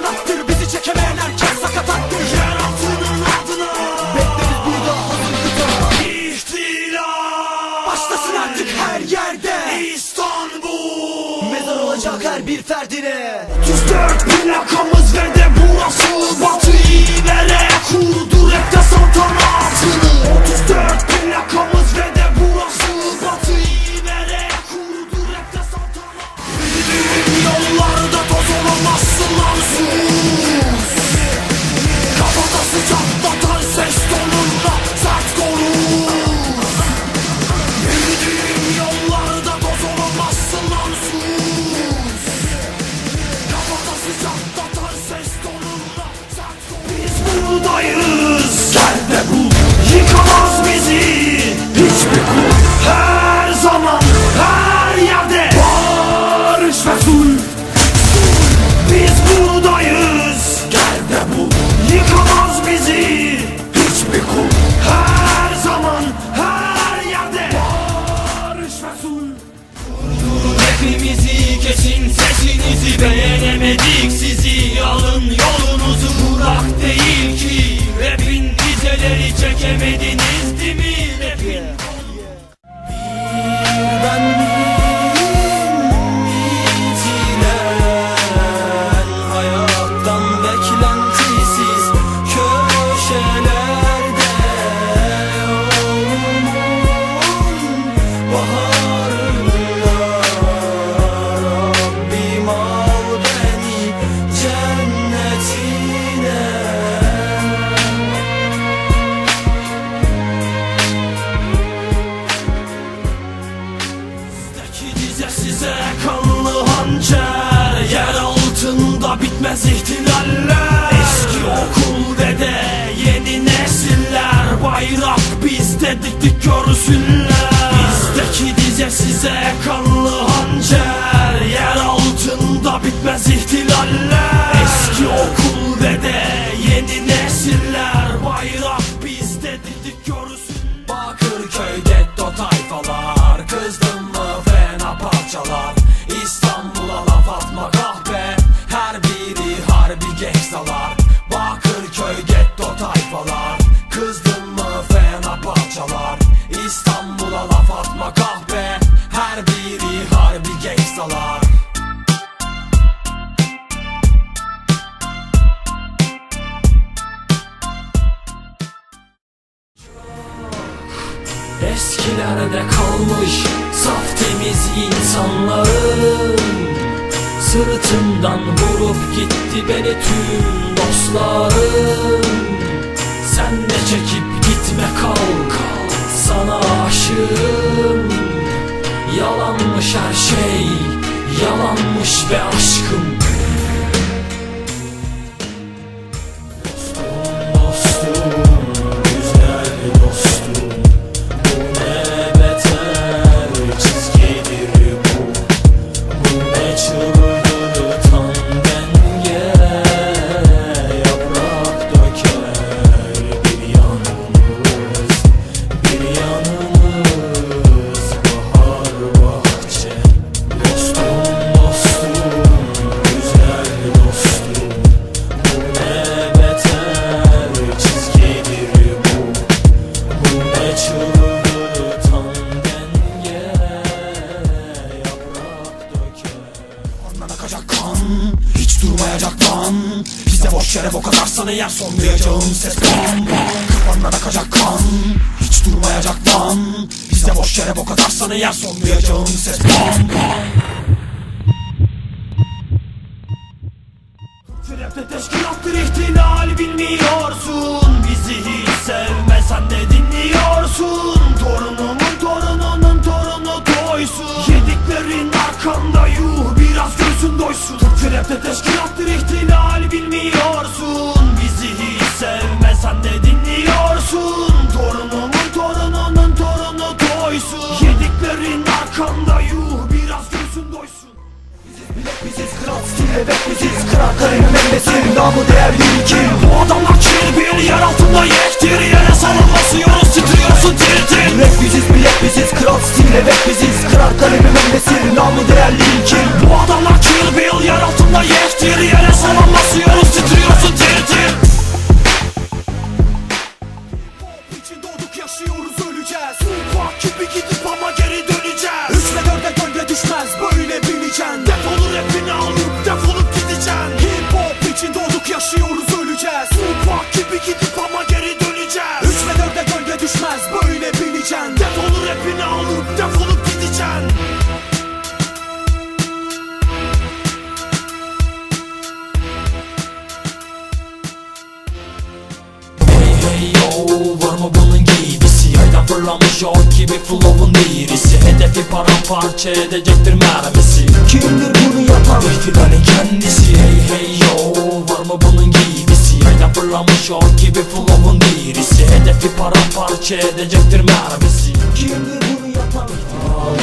sanattır Bizi çekemeyen herkes sakatattır Yer altının adına. Bekleriz burada hazır kıta İhtila Başlasın artık her yerde. İstanbul. Mezar olacak her bir ferdine. 34 plakamız ve de burası Batı iğnere という dizeleri diktik görsünler. Bizdeki dize size kanlı hançer. Yer altında bitmez ihtilaller Eskilerde kalmış saf temiz insanların. Sırtından vurup gitti beni tüm dostlarım Bize boş yere bok atarsan eğer sonlayacağım ses bam bam Kafandan akacak kan. Hiç durmayacak lan Bize boş yere bok atarsan eğer sonlayacağım ses bam bam Trapte teşkilattır ihtilal bilmiyorsun. Bizi hiç sevmesen de dinliyorsun. Torunumun torununun torunu doysun. Yediklerin arkanda yuh biraz gözün doysun. Trapte teşkilattır ihtilal selamı değer ki Bu adamlar çirbil yer altında yektir. Yere sarılmasıyoruz titriyorsun tir tir. Rap biziz bilek biziz kral stille rap biziz. Kırar kalemim emnesir namı değer değil ki Bu adamlar çirbil yer altında yektir. Yere sarılmasıyoruz titriyorsun tir tir. Yaşıyoruz öleceğiz. Ok gibi flow'un değirisi Hedefi paramparça edecektir mermisi. Kimdir bunu yapan? İhtilalin kendisi. Hey hey yo Var mı bunun gibisi? Hayda fırlamış ok gibi flow'un değirisi Hedefi paramparça edecektir mermisi. Kimdir bunu yapan?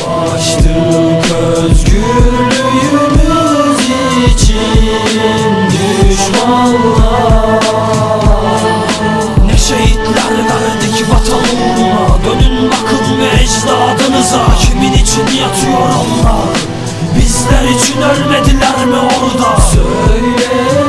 Savaştık Kimin için yatıyor onlar Bizler için ölmediler mi orada? Söyle